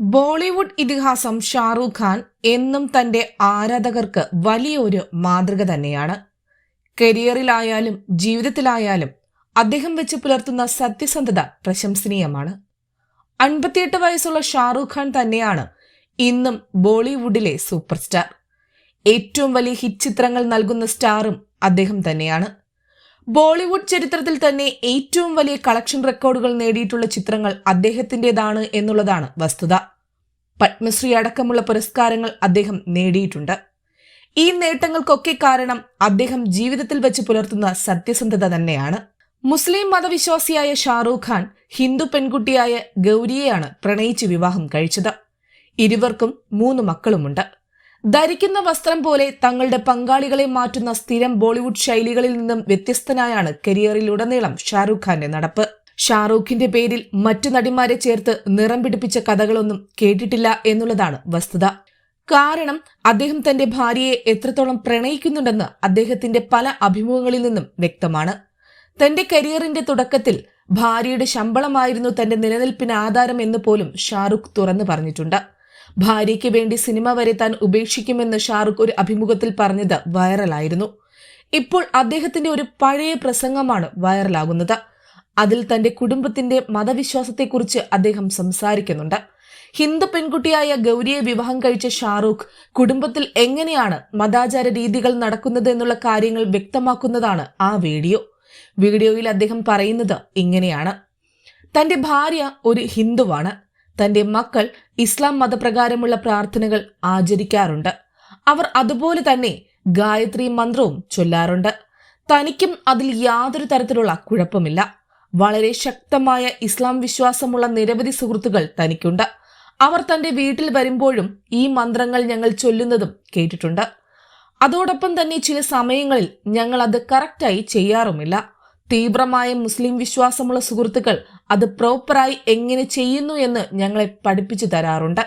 ബോളിവുഡ് ഇതിഹാസം ഷാറൂഖ് ഖാൻ എന്നും തന്റെ ആരാധകർക്ക് വലിയൊരു മാതൃക തന്നെയാണ്. കരിയറിലായാലും ജീവിതത്തിലായാലും അദ്ദേഹം വെച്ച് പുലർത്തുന്ന സത്യസന്ധത പ്രശംസനീയമാണ്. അൻപത്തിയെട്ട് വയസ്സുള്ള ഷാറൂഖ് ഖാൻ തന്നെയാണ് ഇന്നും ബോളിവുഡിലെ സൂപ്പർ സ്റ്റാർ. ഏറ്റവും വലിയ ഹിറ്റ് ചിത്രങ്ങൾ നൽകുന്ന സ്റ്റാറും അദ്ദേഹം തന്നെയാണ്. ബോളിവുഡ് ചരിത്രത്തിൽ തന്നെ ഏറ്റവും വലിയ കളക്ഷൻ റെക്കോർഡുകൾ നേടിയിട്ടുള്ള ചിത്രങ്ങൾ അദ്ദേഹത്തിന്റെതാണ് എന്നുള്ളതാണ് വസ്തുത. പത്മശ്രീ അടക്കമുള്ള പുരസ്കാരങ്ങൾ അദ്ദേഹം നേടിയിട്ടുണ്ട്. ഈ നേട്ടങ്ങൾക്കൊക്കെ കാരണം അദ്ദേഹം ജീവിതത്തിൽ വെച്ച് പുലർത്തുന്ന സത്യസന്ധത തന്നെയാണ്. മുസ്ലിം മതവിശ്വാസിയായ ഷാറൂഖ് ഖാൻ ഹിന്ദു പെൺകുട്ടിയായ ഗൗരിയെയാണ് പ്രണയിച്ച് വിവാഹം കഴിച്ചത്. ഇരുവർക്കും മൂന്ന് മക്കളുമുണ്ട്. ധരിക്കുന്ന വസ്ത്രം പോലെ തങ്ങളുടെ പങ്കാളികളെ മാറ്റുന്ന സ്ഥിരം ബോളിവുഡ് ശൈലികളിൽ നിന്നും വ്യത്യസ്തനായാണ് കരിയറിലുടനീളം ഷാറൂഖ് ഖാന്റെ നടപ്പ്. ഷാറൂഖിന്റെ പേരിൽ മറ്റു നടിമാരെ ചേർത്ത് നിറം പിടിപ്പിച്ച കഥകളൊന്നും കേട്ടിട്ടില്ല എന്നുള്ളതാണ് വസ്തുത. കാരണം അദ്ദേഹം തന്റെ ഭാര്യയെ എത്രത്തോളം പ്രണയിക്കുന്നുണ്ടെന്ന് അദ്ദേഹത്തിന്റെ പല അഭിമുഖങ്ങളിൽ നിന്നും വ്യക്തമാണ്. തന്റെ കരിയറിന്റെ തുടക്കത്തിൽ ഭാര്യയുടെ ശമ്പളമായിരുന്നു തന്റെ നിലനിൽപ്പിന് ആധാരം എന്ന് പോലും ഷാറുഖ് തുറന്നു പറഞ്ഞിട്ടുണ്ട്. ഭാര്യയ്ക്ക് വേണ്ടി സിനിമ വരെ താൻ ഉപേക്ഷിക്കുമെന്ന് ഷാറുഖ് ഒരു അഭിമുഖത്തിൽ പറഞ്ഞത് വൈറലായിരുന്നു. ഇപ്പോൾ അദ്ദേഹത്തിന്റെ ഒരു പഴയ പ്രസംഗമാണ് വൈറലാകുന്നത്. അതിൽ തന്റെ കുടുംബത്തിന്റെ മതവിശ്വാസത്തെക്കുറിച്ച് അദ്ദേഹം സംസാരിക്കുന്നുണ്ട്. ഹിന്ദു പെൺകുട്ടിയായ ഗൗരിയെ വിവാഹം കഴിച്ച ഷാറൂഖ് കുടുംബത്തിൽ എങ്ങനെയാണ് മതാചാര രീതികൾ നടക്കുന്നത് എന്നുള്ള കാര്യങ്ങൾ വ്യക്തമാക്കുന്നതാണ് ആ വീഡിയോ. വീഡിയോയിൽ അദ്ദേഹം പറയുന്നത് ഇങ്ങനെയാണ്. തന്റെ ഭാര്യ ഒരു ഹിന്ദുവാണ്. തന്റെ മക്കൾ ഇസ്ലാം മതപ്രകാരമുള്ള പ്രാർത്ഥനകൾ ആചരിക്കാറുണ്ട്. അവർ അതുപോലെ തന്നെ ഗായത്രി മന്ത്രവും ചൊല്ലാറുണ്ട്. തനിക്കും അതിൽ യാതൊരു തരത്തിലുള്ള കുഴപ്പമില്ല. വളരെ ശക്തമായ ഇസ്ലാം വിശ്വാസമുള്ള നിരവധി സുഹൃത്തുക്കൾ തനിക്കുണ്ട്. അവർ തന്റെ വീട്ടിൽ വരുമ്പോഴും ഈ മന്ത്രങ്ങൾ ഞങ്ങൾ ചൊല്ലുന്നതും കേട്ടിട്ടുണ്ട്. അതോടൊപ്പം തന്നെ ചില സമയങ്ങളിൽ ഞങ്ങൾ അത് കറക്റ്റായി ചെയ്യാറുമില്ല. തീവ്രമായ മുസ്ലിം വിശ്വാസമുള്ള സുഹൃത്തുക്കൾ അത് പ്രോപ്പറായി എങ്ങനെ ചെയ്യുന്നു എന്ന് ഞങ്ങളെ പഠിപ്പിച്ചു തരാറുണ്ട്.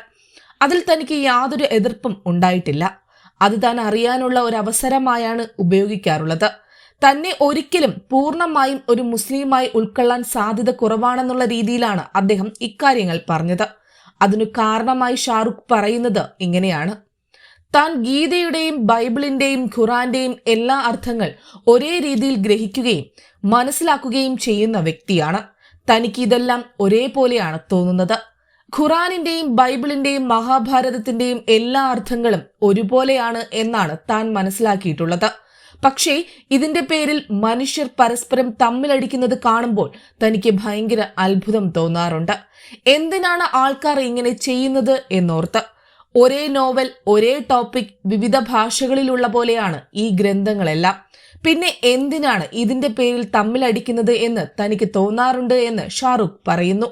അതിൽ തനിക്ക് യാതൊരു എതിർപ്പും ഉണ്ടായിട്ടില്ല. അത് താൻ അറിയാനുള്ള ഒരു അവസരമായാണ് ഉപയോഗിക്കാറുള്ളത്. തന്നെ ഒരിക്കലും പൂർണമായും ഒരു മുസ്ലിമായി ഉൾക്കൊള്ളാൻ സാധ്യത കുറവാണെന്നുള്ള രീതിയിലാണ് അദ്ദേഹം ഇക്കാര്യങ്ങൾ പറഞ്ഞത്. അതിനു കാരണമായി ഷാറുഖ് പറയുന്നത് ഇങ്ങനെയാണ്. താൻ ഗീതയുടെയും ബൈബിളിന്റെയും ഖുറാന്റെയും എല്ലാ അർത്ഥങ്ങൾ ഒരേ രീതിയിൽ ഗ്രഹിക്കുകയും മനസ്സിലാക്കുകയും ചെയ്യുന്ന വ്യക്തിയാണ്. തനിക്ക് ഇതെല്ലാം ഒരേപോലെയാണ് തോന്നുന്നത്. ഖുറാനിന്റെയും ബൈബിളിന്റെയും മഹാഭാരതത്തിന്റെയും എല്ലാ അർത്ഥങ്ങളും ഒരുപോലെയാണ് എന്നാണ് താൻ മനസ്സിലാക്കിയിട്ടുള്ളത്. പക്ഷേ ഇതിന്റെ പേരിൽ മനുഷ്യർ പരസ്പരം തമ്മിലടിക്കുന്നത് കാണുമ്പോൾ തനിക്ക് ഭയങ്കര അത്ഭുതം തോന്നാറുണ്ട്. എന്തിനാണ് ആൾക്കാർ ഇങ്ങനെ ചെയ്യുന്നത് എന്നോർത്ത്. ഒരേ നോവൽ ഒരേ ടോപ്പിക് വിവിധ ഭാഷകളിലുള്ള പോലെയാണ് ഈ ഗ്രന്ഥങ്ങളെല്ലാം. പിന്നെ എന്തിനാണ് ഇതിന്റെ പേരിൽ തമ്മിലടിക്കുന്നത് എന്ന് തനിക്ക് തോന്നാറുണ്ട് എന്ന് ഷാറുഖ് പറയുന്നു.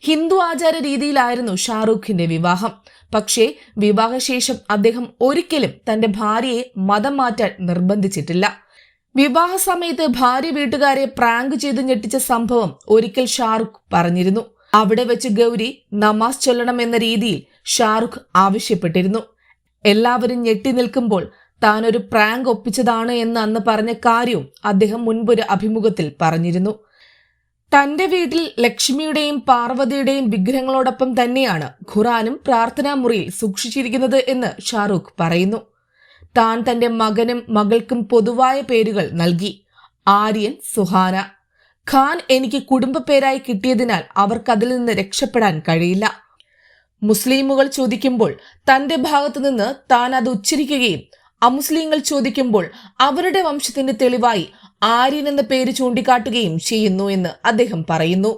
ഹിന്ദു ആചാര രീതിയിലായിരുന്നു ഷാറൂഖിന്റെ വിവാഹം. പക്ഷേ വിവാഹശേഷം അദ്ദേഹം ഒരിക്കലും തന്റെ ഭാര്യയെ മതം മാറ്റാൻ നിർബന്ധിച്ചിട്ടില്ല. വിവാഹ സമയത്ത് ഭാര്യ വീട്ടുകാരെ പ്രാങ്ക് ചെയ്ത് ഞെട്ടിച്ച സംഭവം ഒരിക്കൽ ഷാറുഖ് പറഞ്ഞിരുന്നു. അവിടെ വെച്ച് ഗൗരി നമാസ് ചൊല്ലണം എന്ന രീതിയിൽ ഷാറുഖ് ആവശ്യപ്പെട്ടിരുന്നു. എല്ലാവരും ഞെട്ടി നിൽക്കുമ്പോൾ താൻ ഒരു പ്രാങ്ക് ഒപ്പിച്ചതാണ് എന്ന് അന്ന് പറഞ്ഞ കാര്യവും അദ്ദേഹം മുൻപൊരു അഭിമുഖത്തിൽ പറഞ്ഞിരുന്നു. തന്റെ വീട്ടിൽ ലക്ഷ്മിയുടെയും പാർവതിയുടെയും വിഗ്രഹങ്ങളോടൊപ്പം തന്നെയാണ് ഖുറാനും പ്രാർത്ഥനാ മുറിയിൽ സൂക്ഷിച്ചിരിക്കുന്നത് എന്ന് ഷാറൂഖ് പറയുന്നു. താൻ തന്റെ മകനും മകൾക്കും പൊതുവായ പേരുകൾ നൽകി. ആര്യൻ സുഹാന. ഖാൻ എനിക്ക് കുടുംബ പേരായി കിട്ടിയതിനാൽ അവർക്കതിൽ നിന്ന് രക്ഷപ്പെടാൻ കഴിയില്ല. മുസ്ലിമുകൾ ചോദിക്കുമ്പോൾ തന്റെ ഭാഗത്തു നിന്ന് താൻ അത് ഉച്ചരിക്കുകയും അമുസ്ലിങ്ങൾ ചോദിക്കുമ്പോൾ അവരുടെ വംശത്തിന്റെ തെളിവായി ആര്യൻ എന്ന പേര് ചൂണ്ടിക്കാട്ടുകയും ചെയ്യുന്നു എന്ന് അദ്ദേഹം പറയുന്നു.